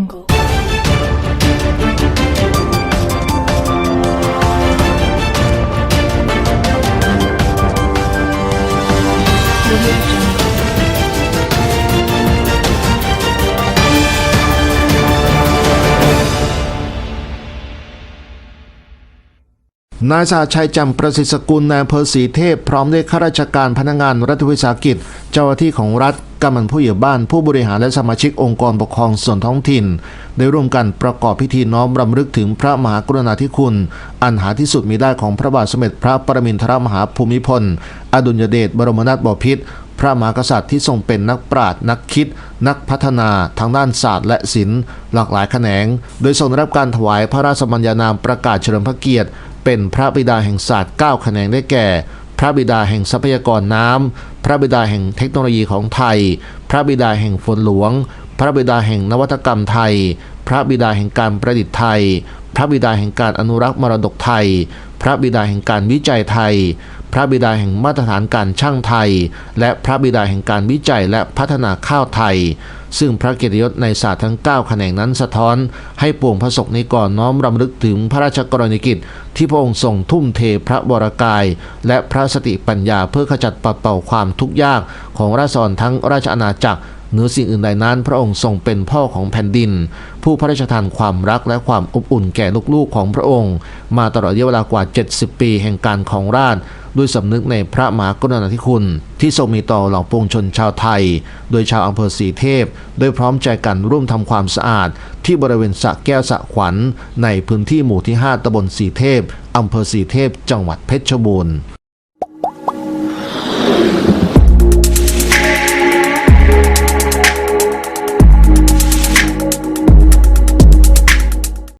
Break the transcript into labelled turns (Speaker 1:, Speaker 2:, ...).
Speaker 1: jungle. Jungle.
Speaker 2: นายสาชัยจำประสิทธิ์สกุลนายอำเภอศรีเทพ พร้อมด้วยข้าราชการพนักงานรัฐวิสาหกิจ เจ้าหน้าที่ของรัฐ กำนันผู้ใหญ่บ้านผู้บริหารและสมาชิกองค์กรปกครองส่วนท้องถิ่น ได้ร่วมกันประกอบพิธีน้อมรำลึกถึงพระมหากรุณาธิคุณ อันหาที่สุดมีได้ของพระบาทสมเด็จพระปรมินทรมหาภูมิพล อดุลยเดชบรมนาถบพิตรพระมหากษัตริย์ที่ทรงเป็นนักปราชญ์นักคิด นักพัฒนาทางด้านศาสตร์และศิลป์หลากหลายแขนง โดยทรงได้รับการถวายพระราชมัญญานามประกาศเฉลิมพระเกียรติ เป็นพระบิดาแห่งศาสตร์9แขนงได้แก่ พระบิดาแห่งทรัพยากรน้ำ พระบิดาแห่งเทคโนโลยีของไทย พระบิดาแห่งฝนหลวง พระบิดาแห่งนวัตกรรมไทย พระบิดาแห่งการประดิษฐ์ไทย พระบิดาแห่งการอนุรักษ์มรดกไทย พระบิดาแห่งการวิจัยไทย พระบิดาแห่งมาตรฐานการช่างไทย และพระบิดาแห่งการวิจัยและพัฒนาข้าวไทย ซึ่งพระเกียรติยศในศาสตร์ทั้ง 9 แขนงนั้นสะท้อน ให้ปวงพระศกนิกรน้อมรำลึกถึงพระราชกรณียกิจ ที่พระองค์ทรงทุ่มเทพระวรกาย และพระสติปัญญาเพื่อขจัดปัดเป่าความทุกข์ยากของราษฎรทั้งราชอาณาจักรเหนือสิ่งอื่นใดนั้น พระองค์ทรงเป็นพ่อของแผ่นดิน ผู้พระราชทานความรักและความอบอุ่นแก่ลูกๆของพระองค์ มาตลอดระยะเวลากว่า 70 ปีแห่งการของราช ด้วยสำนึกในพระมหากรุณาธิคุณ ที่ทรงมีต่อเหล่าปวงชนชาวไทย โดยชาวอำเภอสีเทพ โดยพร้อมใจกันร่วมทำความสะอาด ที่บริเวณสระแก้วสะขวัญ ในพื้นที่หมู่ที่ 5ตำบลสีเทพอำเภอสีเทพ จังหวัดเพชรบูรณ์